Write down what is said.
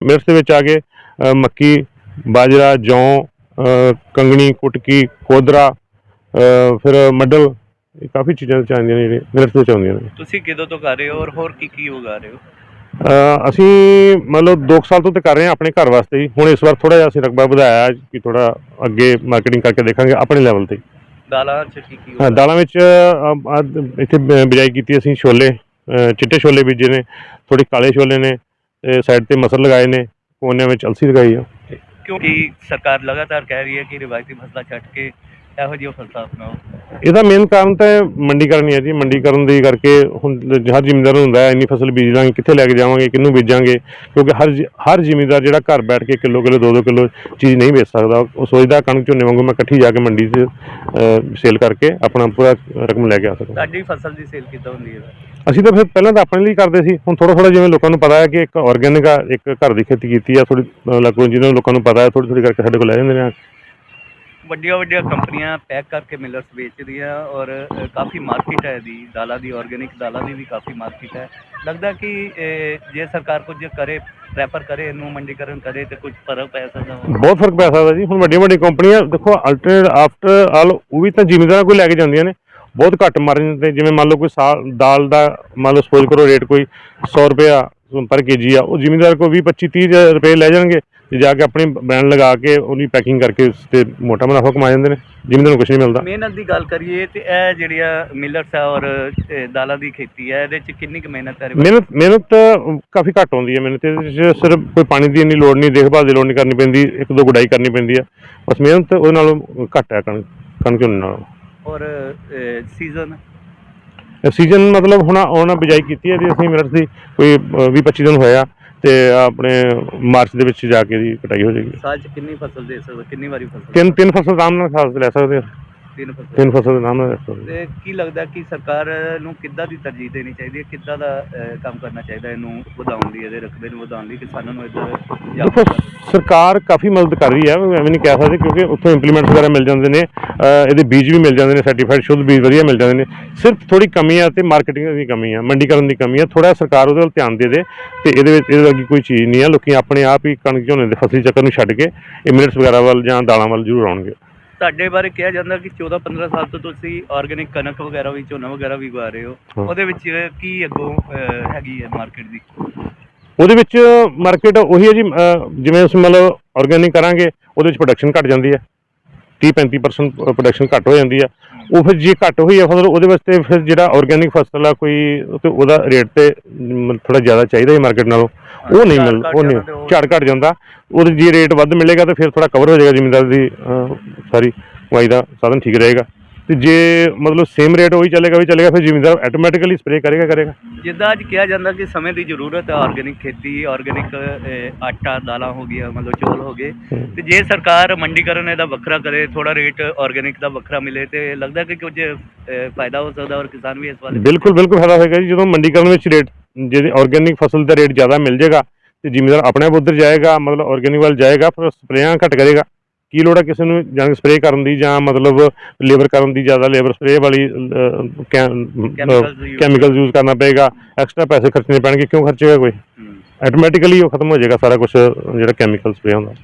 ਮਿਰਚ ਦੇ ਵਿੱਚ ਆ ਗਏ ਅ, ਮੱਕੀ ਬਾਜਰਾ ਜੌਂ ਕੰਗਣੀ ਕੁਟਕੀ ਕੋਦਰਾ ਫਿਰ ਮੱਡਲ ਇਹ ਕਾਫੀ ਚੀਜ਼ਾਂ ਚ ਆਉਂਦੀਆਂ ਨੇ ਜਿਹੜੇ ਮਿਰਚ ਵਿੱਚ ਆਉਂਦੀਆਂ ਨੇ। ਤੁਸੀਂ ਕਿਦੋਂ ਤੋਂ ਕਰ ਰਹੇ ਹੋ ਔਰ ਹੋਰ ਕੀ ਕੀ ਉਗਾ ਰਹੇ ਹੋ? ਅਸੀਂ ਮਤਲਬ 2 ਸਾਲ ਤੋਂ ਤੇ ਕਰ ਰਹੇ ਹਾਂ ਆਪਣੇ ਘਰ ਵਾਸਤੇ ਹੀ। ਹੁਣ ਇਸ ਵਾਰ ਥੋੜਾ ਜਿਹਾ ਅਸੀਂ ਰਕਬਾ ਵਧਾਇਆ ਕਿ ਥੋੜਾ ਅੱਗੇ ਮਾਰਕੀਟਿੰਗ ਕਰਕੇ ਦੇਖਾਂਗੇ ਆਪਣੇ ਲੈਵਲ ਤੇ। ਦਾਲਾਂ ਚ ਕੀ ਕੀ ਹਾਂ ਦਾਲਾਂ ਵਿੱਚ ਇੱਥੇ ਬਿਜਾਈ ਕੀਤੀ ਅਸੀਂ ਛੋਲੇ ਚਿੱਟੇ ਛੋਲੇ ਬੀਜੇ ਨੇ ਥੋੜੇ ਕਾਲੇ ਛੋਲੇ ਨੇ ਸਾਈਡ ਤੇ ਮਸਰ ਲਗਾਏ ਨੇ ਕੋਨਿਆਂ ਵਿੱਚ ਅਲਸੀ ਲਗਾਈ ਆ। ਕਿਉਂਕਿ ਸਰਕਾਰ ਲਗਾਤਾਰ ਕਹਿ ਰਹੀ ਹੈ ਕਿ ਰਿਵਾਇਤੀ ਫਸਲਾਂ ਛੱਡ ਕੇ ਇਹੋ ਜਿਹੀਆਂ ਫਸਲਾਂ ਅਪਣਾਓ। ਇਹਦਾ ਮੇਨ ਕਾਰਨ ਤਾਂ ਮੰਡੀਕਰਨ ਹੀ ਹੈ ਜੀ। ਮੰਡੀਕਰਨ ਦੀ ਕਰਕੇ ਹੁਣ ਹਰ ਜ਼ਿਮੀਂਦਾਰ ਹੁੰਦਾ ਹੈ ਇੰਨੀ ਫਸਲ ਬੀਜ ਲਾਂਗੇ ਕਿੱਥੇ ਲੈ ਕੇ ਜਾਵਾਂਗੇ ਕਿਹਨੂੰ ਬੀਜਾਂਗੇ? ਕਿਉਂਕਿ ਹਰ ਹਰ ਜ਼ਿਮੀਂਦਾਰ ਜਿਹੜਾ ਘਰ ਬੈਠ ਕੇ ਕਿਲੋ ਕਿਲੋ ਦੋ ਦੋ ਕਿਲੋ ਚੀਜ਼ ਨਹੀਂ ਵੇਚ ਸਕਦਾ। ਉਹ ਸੋਚਦਾ ਕਣਕ ਝੋਨੇ ਵਾਂਗੂ ਮੈਂ ਇਕੱਠੀ ਜਾ ਕੇ ਮੰਡੀ 'ਚ ਸੇਲ ਕਰਕੇ ਆਪਣਾ ਪੂਰਾ ਰਕਮ ਲੈ ਕੇ ਆ ਸਕਾਂ ਤੁਹਾਡੀ ਫਸਲ ਦੀ ਸੇਲ ਕਿੱਦਾਂ ਹੁੰਦੀ ਹੈ? ਅਸੀਂ ਤਾਂ ਫਿਰ ਪਹਿਲਾਂ ਤਾਂ ਆਪਣੇ ਲਈ ਕਰਦੇ ਸੀ। ਹੁਣ ਥੋੜਾ ਥੋੜਾ ਜਿਵੇਂ ਲੋਕਾਂ ਨੂੰ ਪਤਾ ਹੈ ਕਿ ਇੱਕ ਆਰਗੈਨਿਕ ਆ ਇੱਕ ਘਰ ਦੀ ਖੇਤੀ ਕੀਤੀ ਆ ਥੋੜੀ ਲੱਗੋ ਜਿਹਨਾਂ ਨੂੰ ਲੋਕਾਂ ਨੂੰ ਪਤਾ ਹੈ ਥੋੜੀ ਥੋੜੀ ਕਰਕੇ ਸਾਡੇ ਕੋਲ ਲੈ ਜਾਂਦੇ ਨੇ ਵੱਡੀਆਂ ਵੱਡੀਆਂ ਕੰਪਨੀਆਂ ਪੈਕ ਕਰਕੇ ਮਿਲਰਸ ਵੇਚਦੀਆਂ ਔਰ ਅ, ਕਾਫੀ ਮਾਰਕੀਟ ਹੈ ਇਹਦੀ। ਦਾਲਾਂ ਦੀ ਆਰਗੇਨਿਕ ਦਾਲਾਂ ਦੀ ਵੀ ਕਾਫੀ ਮਾਰਕੀਟ ਹੈ। ਲੱਗਦਾ ਕਿ ਅ, ਜੇ ਸਰਕਾਰ ਕੁਝ ਕਰੇ ਪ੍ਰੈਫਰ ਕਰੇ ਇਹਨੂੰ ਮੰਡੀਕਰਨ ਕਰੇ ਤੇ ਕੁਝ ਫ਼ਰਕ ਪੈ ਸਕਦਾ। ਬਹੁਤ ਫ਼ਰਕ ਪੈ ਸਕਦਾ ਜੀ। ਹੁਣ ਵੱਡੀਆਂ ਵੱਡੀਆਂ ਕੰਪਨੀਆਂ ਦੇਖੋ ਅਲਟਰਨੇਟ ਆਫਟਰ ਆਲ ਉਹ ਵੀ ਤਾਂ ਜ਼ਿਮੀਂਦਾਰਾਂ ਕੋਲ ਲੈ ਕੇ ਜਾਂਦੀਆਂ ਨੇ। ਬਹੁਤ ਘੱਟ ਮਾਰਜਨ ਤੇ ਜਿਵੇਂ ਮੰਨ ਲਓ ਕੋਈ ਸਾਲ ਦਾਲ ਦਾ ਮੰਨ ਲਓ ਸਪੋਜ਼ ਕਰੋ ਰੇਟ ਕੋਈ 100 ਰੁਪਇਆ ਪਰ ਕੇਜੀ ਆ ਉਹ ਜ਼ਿਮੀਂਦਾਰ ਕੋ 20 25 30 ਰੁਪਏ ਲੈ ਜਾਣਗੇ ਤੇ ਜਾ ਕੇ ਆਪਣੀ ਬ੍ਰਾਂਡ ਲਗਾ ਕੇ ਉਹਦੀ ਪੈਕਿੰਗ ਕਰਕੇ ਉਸ ਤੇ ਮੋਟਾ ਮੁਨਾਫਾ ਕਮਾ ਜਾਂਦੇ ਨੇ ਜ਼ਿਮੀਂਦਾਰ ਨੂੰ ਕੁਝ ਨਹੀਂ ਮਿਲਦਾ। ਮਿਹਨਤ ਦੀ ਗੱਲ ਕਰੀਏ ਤੇ ਇਹ ਜਿਹੜੀਆਂ ਮਿਲਰਸ ਹੈ ਔਰ ਦਾਲਾਂ ਦੀ ਖੇਤੀ ਹੈ ਇਹਦੇ ਚ ਕਿੰਨੀ ਕੁ ਮਿਹਨਤ ਹੈ ਮਿਹਨਤ ਮਿਹਨਤ ਤਾਂ ਕਾਫੀ ਘੱਟ ਹੁੰਦੀ ਹੈ ਮਿਹਨਤ ਇਹਦੇ 'ਚ ਸਿਰਫ ਕੋਈ ਪਾਣੀ ਦੀ ਇੰਨੀ ਲੋੜ ਨਹੀਂ ਦੇਖਭਾਲ ਦੀ ਲੋੜ ਨਹੀਂ ਕਰਨੀ ਪੈਂਦੀ ਇੱਕ ਦੋ ਗੁਡਾਈ ਕਰਨੀ ਪੈਂਦੀ ਹੈ ਬਸ ਮਿਹਨਤ ਉਹਦੇ ਨਾਲੋਂ ਘੱਟ ਹੈ ਕਣਕ ਕਣਕ ਨਾਲੋਂ। ਔਰ ਸੀਜ਼ਨ ਸੀਜ਼ਨ ਮਤਲਬ ਹੁਣ ਹੁਣ ਬਿਜਾਈ ਕੀਤੀ ਹੈ ਜੀ ਅਸੀਂ ਮਿਰਚ ਦੀ ਕੋਈ 20 25 ਦਿਨ ਹੋਇਆ ਤੇ ਆਪਣੇ ਮਾਰਚ ਦੇ ਵਿੱਚ ਜਾ ਕੇ ਦੀ ਕਟਾਈ ਹੋ ਜਾਏਗੀ। ਸਾਲ ਚ ਕਿੰਨੀ ਫਸਲ ਦੇ ਸਕਦੇ ਕਿੰਨੀ ਵਾਰੀ ਫਸਲ? ਤਿੰਨ ਤਿੰਨ ਫਸਲ ਆਰਾਮ ਨਾਲ ਖਾਸ ਲੈ ਸਕਦੇ ਹਾਂ। ਤਿੰਨ ਫਸਲ। ਤਿੰਨ ਫਸਲ ਆਰਾਮ ਨਾਲ ਤੇ ਕੀ ਲੱਗਦਾ ਕਿ ਸਰਕਾਰ ਨੂੰ ਕਿੱਦਾਂ ਦੀ ਤਰਜੀਹ ਦੇਣੀ ਚਾਹੀਦੀ ਹੈ? ਕਿੱਦਾਂ ਦਾ ਅਹ, ਕੰਮ ਕਰਨਾ ਚਾਹੀਦਾ ਇਹਨੂੰ ਵਧਾਉਣ ਲਈ ਇਹਦੇ ਰਕਬੇ ਨੂੰ ਵਧਾਉਣ ਲਈ ਕਿਸਾਨਾਂ ਨੂੰ ਇੱਧਰ ਦੇਖੋ ਸਰਕਾਰ ਕਾਫੀ ਮਦਦ ਕਰ ਰਹੀ ਹੈ ਮੈਂ ਐਵੇਂ ਨਹੀਂ ਕਹਿ ਸਕਦਾ ਕਿਉਂਕਿ ਉੱਥੋਂ ਇੰਪਲੀਮੈਂਟਸ ਵਗੈਰਾ ਮਿਲ ਜਾਂਦੇ ਨੇ ਅਹ ਇਹਦੇ ਬੀਜ ਵੀ ਮਿਲ ਜਾਂਦੇ ਨੇ ਸਰਟੀਫਾਈਡ ਸ਼ੁੱਧ ਬੀਜ ਵਧੀਆ ਮਿਲ ਜਾਂਦੇ ਨੇ। ਸਿਰਫ ਥੋੜੀ ਕਮੀ ਆ ਤੇ ਮਾਰਕੀਟਿੰਗ ਦੀ ਕਮੀ ਆ ਮੰਡੀਕਰਨ ਦੀ ਕਮੀ ਆ ਥੋੜਾ ਸਰਕਾਰ ਉਹਦੇ ਵੱਲ ਧਿਆਨ ਦੇ ਦੇ ਤੇ ਇਹਦੇ ਵਿੱਚ ਇਹਦੇ ਵਰਗੀ ਕੋਈ ਚੀਜ਼ ਨਹੀਂ ਆ ਲੋਕੀ ਆਪਣੇ ਆਪ ਹੀ ਕਣਕ ਝੋਨੇ ਦੇ ਫਸਲੀ ਚੱਕਰ ਨੂੰ ਛੱਡ ਕੇ ਇਹ ਮਿਲਟਸ ਵਗੈਰਾ ਵੱਲ ਜਾਂ ਦਾਲਾਂ ਵੱਲ ਜ਼ਰੂਰ ਆਉਣਗੇ। ਤੁਹਾਡੇ ਬਾਰੇ ਕਿਹਾ ਜਾਂਦਾ ਕਿ 14 15 ਸਾਲ ਤੋਂ ਤੁਸੀਂ ਆਰਗੇਨਿਕ ਕਣਕ ਵਗੈਰਾ ਵੀ ਝੋਨਾ ਵਗੈਰਾ ਵੀ ਉਗਾ ਰਹੇ ਹੋ। ਹਾਂ। ਉਹਦੇ ਵਿੱਚ ਕੀ ਅੱਗੋਂ ਅਹ, ਹੈਗੀ ਹੈ ਮਾਰਕੀਟ ਦੀ? ਉਹਦੇ ਵਿੱਚ ਮਾਰਕੀਟ ਉਹੀ ਹੈ ਜੀ ਅਹ ਜਿਵੇਂ ਅਸੀਂ ਮਤਲਬ ਆਰਗੈਨਿਕ ਕਰਾਂਗੇ ਉਹਦੇ ਵਿੱਚ ਪ੍ਰੋਡਕਸ਼ਨ ਘਟ ਜਾਂਦੀ ਹੈ। 30 35% ਪ੍ਰੋਡਕਸ਼ਨ ਘੱਟ ਹੋ ਜਾਂਦੀ ਆ ਉਹ ਫਿਰ ਜੇ ਘੱਟ ਹੋਈ ਆ ਫਸਲ ਉਹਦੇ ਵਾਸਤੇ ਫਿਰ ਜਿਹੜਾ ਆਰਗੈਨਿਕ ਫਸਲ ਆ ਕੋਈ ਤੇ ਉਹਦਾ ਰੇਟ ਤੇ ਥੋੜਾ ਜ਼ਿਆਦਾ ਚਾਹੀਦਾ ਹੈ ਮਾਰਕੀਟ ਨਾਲੋਂ। ਉਹ ਨਹੀਂ ਮਿਲ ਉਹ ਨਹੀਂ ਝਾੜ ਘਟ ਜਾਂਦਾ। ਉਹਦੇ ਜੇ ਰੇਟ ਵੱਧ ਮਿਲੇਗਾ ਤਾਂ ਫਿਰ ਥੋੜਾ ਕਵਰ ਹੋ ਜਾਏਗਾ ਜ਼ਿਮੀਂਦਾਰ ਦੀ ਸਾਰੀ ਕਮਾਈ ਦਾ ਸਾਧਨ ਠੀਕ ਰਹੇਗਾ। ਤੇ ਜੇ ਮਤਲਬ ਸੇਮ ਰੇਟ ਉਹੀ ਚੱਲੇਗਾ ਵੀ ਚੱਲੇਗਾ ਫਿਰ ਜ਼ਿਮੀਂਦਾਰ ਆਟੋਮੈਟਿਕਲੀ ਸਪਰੇਅ ਕਰੇਗਾ ਕਰੇਗਾ। ਜਿੱਦਾਂ ਅੱਜ ਕਿਹਾ ਜਾਂਦਾ ਕਿ ਸਮੇਂ ਦੀ ਜ਼ਰੂਰਤ ਹੈ ਆਰਗੇਨਿਕ ਖੇਤੀ ਆਰਗੇਨਿਕ ਆਟਾ ਦਾਲਾਂ ਹੋ ਗਈਆਂ ਮਤਲਬ ਚੌਲ ਹੋ ਗਏ। ਤੇ ਜੇ ਸਰਕਾਰ ਮੰਡੀਕਰਨ ਇਹਦਾ ਵੱਖਰਾ ਕਰੇ ਥੋੜਾ ਰੇਟ ਆਰਗੇਨਿਕ ਦਾ ਵੱਖਰਾ ਮਿਲੇ ਤੇ ਲੱਗਦਾ ਕਿ ਕੁਝ ਫਾਇਦਾ ਹੋ ਸਕਦਾ ਔਰ ਕਿਸਾਨ ਵੀ ਇਸ ਵਾਲੇ ਬਿਲਕੁਲ ਬਿਲਕੁਲ ਫਾਇਦਾ ਹੋਏਗਾ ਜੀ। ਜਦੋਂ ਮੰਡੀਕਰਨ ਵਿੱਚ ਰੇਟ ਜੇ ਆਰਗੈਨਿਕ ਫਸਲ ਦਾ ਰੇਟ ਜ਼ਿਆਦਾ ਮਿਲ ਜਾਏਗਾ ਤੇ ਜ਼ਿਮੀਂਦਾਰ ਆਪਣੇ ਆਪ ਉੱਧਰ ਜਾਏਗਾ ਮਤਲਬ ਆਰਗੈਨਿਕ ਵੱਲ ਜਾਏਗਾ ਫਿਰ ਸਪਰੇਆਂ ਘੱਟ ਕਰੇਗਾ। ਕੀ ਲੋੜ ਹੈ ਕਿਸੇ ਨੂੰ ਜਾਂ ਸਪਰੇਅ ਕਰਨ ਦੀ ਜਾਂ ਮਤਲਬ ਲੇਬਰ ਕਰਨ ਦੀ ਜ਼ਿਆਦਾ ਲੇਬਰ ਸਪਰੇਅ ਵਾਲੀ ਕੈਮੀਕਲ ਯੂਜ਼ ਕਰਨਾ ਪਏਗਾ ਐਕਸਟਰਾ ਪੈਸੇ ਖਰਚਣੇ ਪੈਣਗੇ ਕਿਉਂ ਖਰਚੇਗਾ ਕੋਈ। ਆਟੋਮੈਟਿਕਲੀ ਉਹ ਖਤਮ ਹੋ ਜਾਏਗਾ ਸਾਰਾ ਕੁਝ ਜਿਹੜਾ ਕੈਮੀਕਲ ਸਪਰੇਅ ਹੁੰਦਾ।